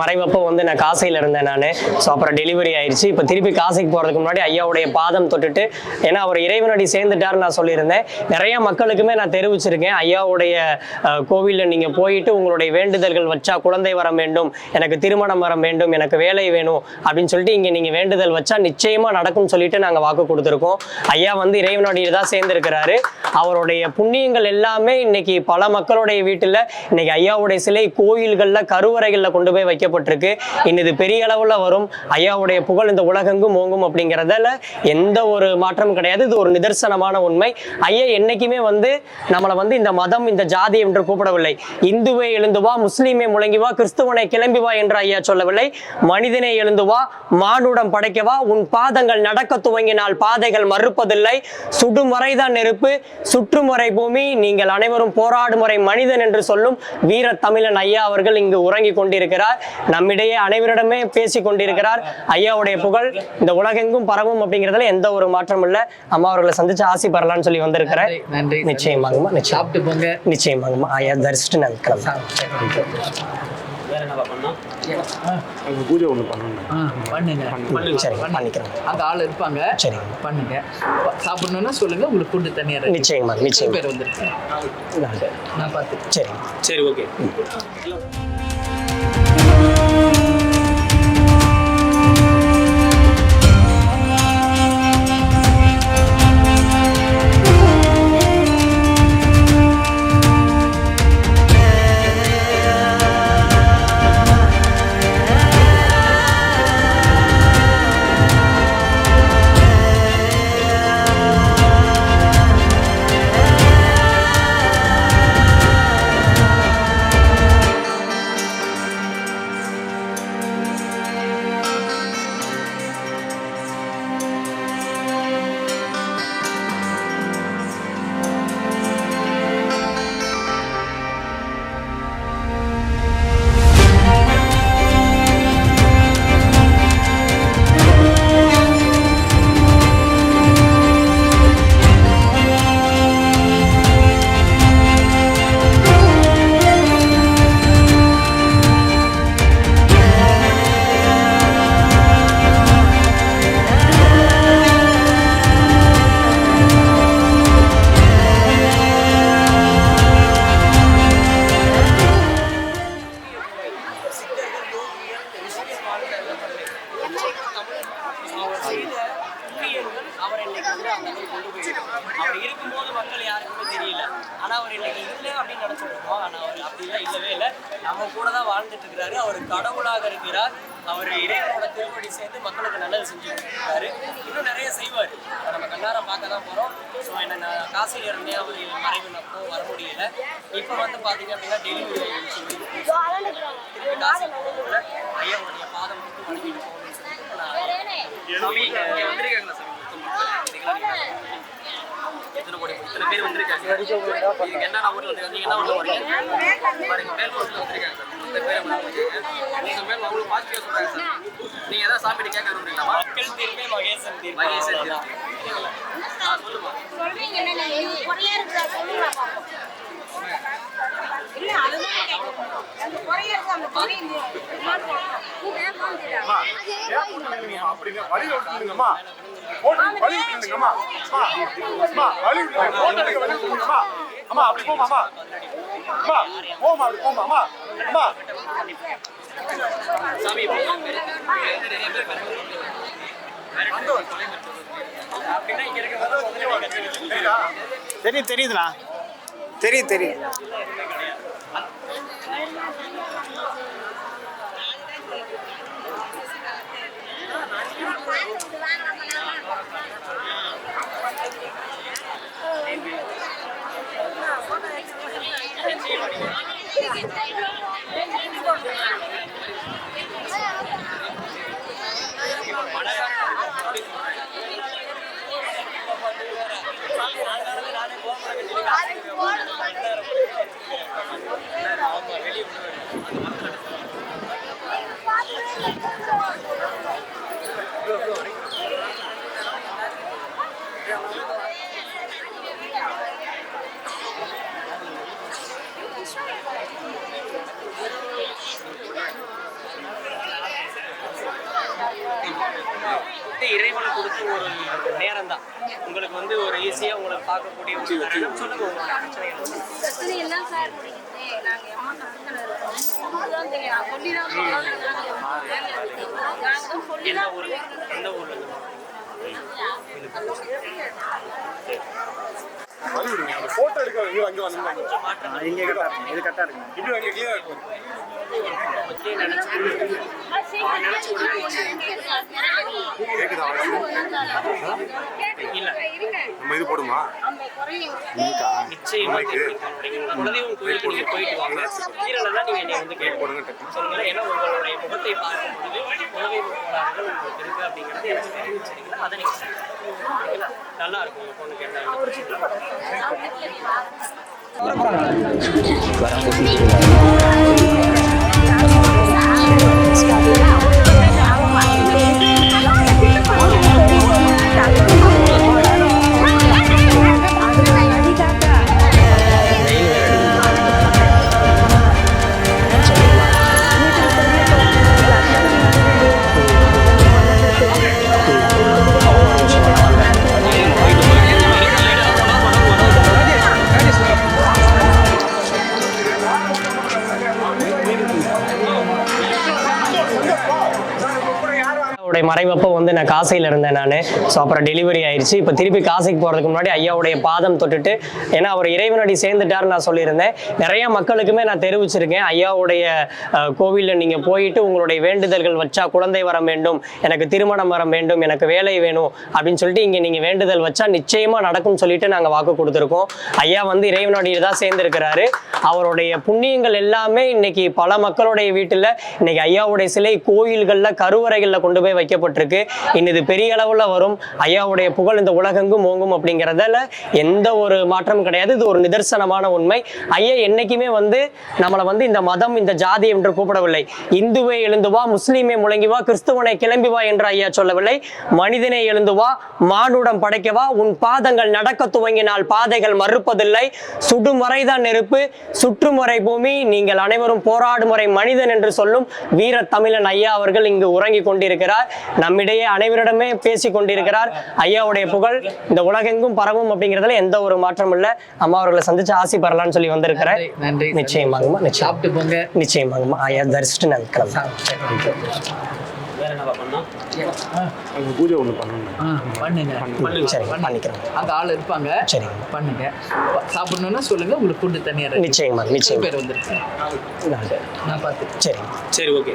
மறைவப்போ வந்து நான் காசையில் இருந்தேன் நான். ஸோ அப்புறம் டெலிவரி ஆயிடுச்சு இப்போ திருப்பி காசைக்கு போகிறதுக்கு முன்னாடி ஐயாவுடைய பாதம் தொட்டுட்டு ஏன்னா அவர் இறைவனடி சேர்ந்துட்டார் நான் சொல்லியிருந்தேன். நிறைய மக்களுக்குமே நான் தெரிவிச்சிருக்கேன். ஐயாவுடைய கோவிலில் நீங்கள் போயிட்டு உங்களுடைய வேண்டுதல்கள் வச்சா குழந்தை வர வேண்டும் எனக்கு திருமணம் வர வேண்டும் எனக்கு வேலை வேணும் அப்படின்னு சொல்லிட்டு இங்கே நீங்கள் வேண்டுதல் வச்சா நிச்சயமாக நடக்கும்னு சொல்லிட்டு நாங்கள் வாக்கு கொடுத்துருக்கோம். ஐயா வந்து இறைவனடியில் தான் சேர்ந்திருக்கிறாரு. அவருடைய புண்ணியங்கள் எல்லாமே இன்னைக்கு பல மக்களுடைய வீட்டில் இன்னைக்கு ஐயாவுடைய சிலை கோயில்களில் கருவறைகளில் கொண்டு போய் வைக்க இன்னும் இன்னது பெரிய அளவில் வரும். ஐயாவுடைய புகழ் இந்த உலகெங்கும் ஓங்கும் அப்படிங்கிறதுல எந்த ஒரு மாற்றமும் கிடையாது. இது ஒரு நிதர்சனமான உண்மை. ஐயா என்னைக்குமே வந்து நம்மளை வந்து இந்த மதம் இந்த ஜாதி என்று கூப்பிடவில்லை. இந்துவே எழுந்து வா முஸ்லீமே முழங்கி வா கிறிஸ்துவனை கிளம்பி வா என்று ஐயா சொல்லவில்லை. மனிதனை எழுந்து வா மானுடம் படைக்கவா உன் பாதங்கள் நடக்க துவங்கினால் பாதைகள் மறுப்பதில்லை. சுடும் வரைதான் நெருப்பு. சுற்றுமுறை பூமி நீங்கள் அனைவரும் போராடும் வரை மனிதன் என்று சொல்லும் வீர தமிழன் ஐயா அவர்கள் இங்கு உறங்கிக் கொண்டிருக்கிறார். நம்மிடையே அனைவரிடமே பேசி கொண்டிருக்கிறார். ஐயாவுடைய புகழ் இந்த உலகெங்கும் பரவும் அப்படிங்கிறதுல எந்த ஒரு மாற்றம் இல்லை. அம்மா அவர்களை சந்திச்சு ஆசி பெறலாம்னு சொல்லி வந்திருக்கிறேன் நன்றி நிச்சயமாங்கம்மா நிச்சயம். சாப்பிட்டு போங்க. நிச்சயமாங்கம்மா ஐயா தரிசிட்டு நான் பூஜை ஒன்று பண்ணுங்க. பண்ணிக்கிறேன். ஆள் இருப்பாங்க. சரிங்க. பண்ணுங்க. சாப்பிடணும்னா சொல்லுங்க. உங்களுக்கு ஃபுட்டு தனியா இருக்கு. நிச்சயமா நிச்சயம். பேர் வந்துருக்கு நான் பார்த்து சரிங்க சரி. Okay Mm-hmm. அப்படின்னு நினைச்சிருக்கோம் ஆனா அவர் அப்படிலாம் இல்லவே இல்லை. நம்ம கூட தான் வாழ்ந்துட்டு இருக்கிறாரு அவர் கடவுளாக இருக்கிறார். அவர் இறைவனோட திருப்படி சேர்ந்து மக்களுக்கு நல்லது செஞ்சுட்டு இருக்காரு. இன்னும் நிறைய செய்வார். நம்ம கண்ணார பார்க்க தான் போறோம். ஸோ என்ன நான் காசியில் இருந்தேன் அவர் மறைவினப்போ வர முடியல. இப்போ வந்து பாத்தீங்க அப்படின்னா டெலிவரி போகல ஐயாவுடைய பாதம் மட்டும் வணங்கிட்டு போகணும்னு இப்ப நான் சாமி இங்க வந்திருக்காங்களா சாமி கோடி இத்தனை பேர் வந்திருக்காங்க. இதுக்கு என்னென்ன ஊர்ல என்ன ஊர்ல வரீங்க பாருங்க வந்திருக்காங்க. சார் வந்திருக்காங்க. மேல் சார். கேட்க விரும்புறீங்களா மக்கள் தீர்ப்பே மகேசன் தீர்ப்பு. மகேசன் தீர்ப்பு. ஆ சொல்லுமா. இல்ல. அப்படிங்க வழி விட்டுருங்கம்மா போட்டு வழி விட்டுருங்கம்மா அம்மா. அம்மா வழி விட்டுருங்க போட்டு எடுக்க வழி விட்டுருங்கம்மா அம்மா. அப்படி போமா அம்மா. அம்மா போமா அப்படி போமா அம்மா. அம்மா. சாமி தெரியும் தெரியுதுண்ணா. தெரியும் தெரியும். இறைவனை கொடுத்து ஒரு நேரம் தான் உங்களுக்கு வந்து ஒரு ஈஸியாக உங்களை பார்க்கக்கூடிய ஒரு சொல்லுங்க உங்களுக்கு பிரச்சனை எல்லாம் சார் எந்த ஊர்ல அந்த போட்டோ எடுக்க இங்க அங்க இங்கே கரெக்டாக இருக்கும் இது கரெக்டாக இருக்கும் இப்படி அங்க கிளியரா இருக்கும் கேக்குதா இல்ல. நம்ம இது போடுமா? நிச்சயமா தெரிவிக்கும். நீங்க உங்க குலதெய்வம் கோயிலுக்கு போயிட்டு வாங்க. கீழே தான் நீங்க என்னை வந்து கேட்கணும் போடுங்க. டக்கு. சொல்லுங்க ஏன்னா உங்களுடைய முகத்தை பார்க்கும் பொழுது குலதெய்வ கோளாறுகள் உங்களுக்கு இருக்கு அப்படிங்கிறது எனக்கு தெரிவிச்சிருக்கீங்களா? அதை நீங்க செய்யணும். சரிங்களா? நல்லா இருக்கும். உங்க பொண்ணுக்கு என்ன எந்த மறைவப்போ வந்து நான் காசையில் இருந்தேன் நான். ஸோ அப்புறம் டெலிவரி ஆயிடுச்சு இப்போ திருப்பி காசைக்கு போகிறதுக்கு முன்னாடி ஐயாவுடைய பாதம் தொட்டுட்டு ஏன்னா அவர் இறைவனடி சேர்ந்துட்டாருன்னு நான் சொல்லியிருந்தேன். நிறைய மக்களுக்குமே நான் தெரிவிச்சிருக்கேன். ஐயாவுடைய கோவிலில் நீங்கள் போயிட்டு உங்களுடைய வேண்டுதல்கள் வச்சா குழந்தை வர வேண்டும் எனக்கு திருமணம் வர வேண்டும் எனக்கு வேலை வேணும் அப்படின்னு சொல்லிட்டு இங்கே நீங்கள் வேண்டுதல் வச்சா நிச்சயமாக நடக்கும்னு சொல்லிட்டு நாங்கள் வாக்கு கொடுத்துருக்கோம். ஐயா வந்து இறைவனடியில் தான் சேர்ந்திருக்கிறாரு. அவருடைய புண்ணியங்கள் எல்லாமே இன்னைக்கு பல மக்களுடைய வீட்டில் இன்னைக்கு ஐயாவுடைய சிலை கோயில்களில் கருவறைகளில் கொண்டு போய் வைக்கப்படும் இன்னும் இது பெரிய அளவில் வரும். ஐயாவுடைய புகழ் இந்த உலகெங்கும் ஓங்கும் அப்படிங்கிறதுல எந்த ஒரு மாற்றமும் கிடையாது. இது ஒரு நிதர்சனமான உண்மை. ஐயா என்னைக்குமே வந்து நம்மளை வந்து இந்த மதம் இந்த ஜாதி என்று கூப்பிடவில்லை. இந்துவே எழுந்து வா முஸ்லீமே முழங்கி வா கிறிஸ்துவனை கிளம்பி வா என்று ஐயா சொல்லவில்லை. மனிதனை எழுந்து வா மானுடம் படைக்கவா உன் பாதங்கள் நடக்க துவங்கினால் பாதைகள் மறுப்பதில்லை. சுடும் வரைதான் நெருப்பு. சுற்றுமுறை பூமி. நீங்கள் அனைவரும் போராடும் வரை மனிதன் என்று சொல்லும் வீர தமிழன் ஐயா அவர்கள் இங்கு உறங்கிக் கொண்டிருக்கிறார். நம்மிடையே அனைவரிடமே பேசி கொண்டிருக்கிறார். ஐயாவுடைய புகழ் இந்த உலகெங்கும் பரவும் அப்படிங்கிறதுல எந்த ஒரு மாற்றமும் இல்லை. அம்மா அவர்களை சந்திச்சு ஆசி பெறலாம்னு சொல்லி வந்திருக்கிறேன். நன்றி, நிச்சயமாங்கம்மா நிச்சயம். நிச்சயமாங்கம்மா ஐயா தரிசிட்டு நான் கிளம்புறேன். வேற என்னவா பண்ணோம் அங்க பூஜை ஒண்ணு பண்ணணும் ஆ பண்ணுங்க சரி பண்ணிக்கிறேன் அங்க ஆள் இருப்பாங்க. சரிங்க பண்ணுங்க. சாப்பிடணும்னா சொல்லுங்க உங்களுக்கு ஃபுட்டு தனியாக இருக்கு. நிச்சயமா எத்தனை நிச்சயம். பேர் வந்திருக்கு நான் பார்த்து சரி. சரி ஓகே